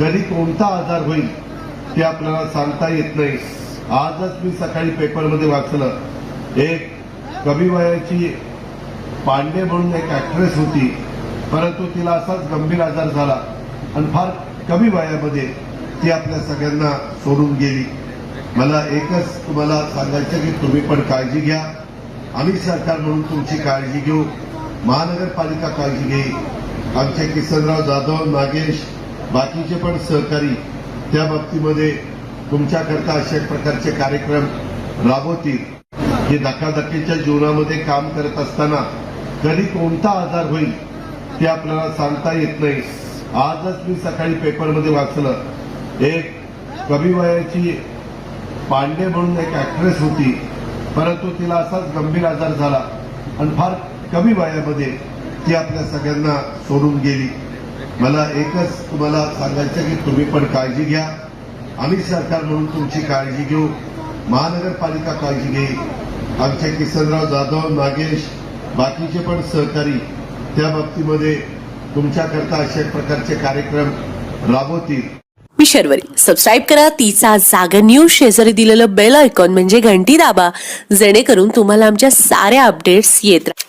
कधी कोणता आजार होईल ते आपल्याला सांगता येत नाही. आजच मी सकाळी पेपरमध्ये वाचलं. एक कमी वयाची पांडे म्हणून एक ऍक्ट्रेस होती. परंतु तिला असाच गंभीर आजार झाला. आणि फार कमी वयामध्ये ती आपल्या सगळ्यांना सोडून गेली. मला एकच तुम्हाला सांगायचं की तुम्ही पण काळजी घ्या. आम्ही सरकार म्हणून तुमची काळजी घेऊ. महानगरपालिका काळजी घेईल. आमचे किसनराव जाधव नागेश बाकीचे पण सहकारी त्या बाबतीमध्ये तुमच्याकरता अशा प्रकारचे कार्यक्रम राबवतील. की धकाधकीच्या जीवनामध्ये काम करत असताना कधी कोणता आजार होईल ते आपल्याला सांगता येत नाही. आजच मी सकाळी पेपरमध्ये वाचलं. एक कमी वयाची पांडे म्हणून एक ऍक्ट्रेस होती. परंतु तिला असाच गंभीर आजार झाला. आणि फार कमी वयामध्ये ती आपल्या सगळ्यांना सोडून गेली. मला एकच तुम्हाला सांगायचं की तुम्ही पण काळजी घ्या. आम्ही सरकार म्हणून तुमची काळजी घेऊ. महानगरपालिका काळजी घेईल आमचे किसनराव जाधव नागेश बाकीचे पण सहकारी त्या बाबतीमध्ये तुमच्याकरता अशा प्रकारचे कार्यक्रम राबवतील. मी शर्वरी. सबस्क्राईब करा. तिचा जागा न्यूज शेजारी दिलेलं बेल आयकॉन म्हणजे घंटी दाबा. जेणेकरून तुम्हाला आमच्या साऱ्या अपडेट्स येत राहतील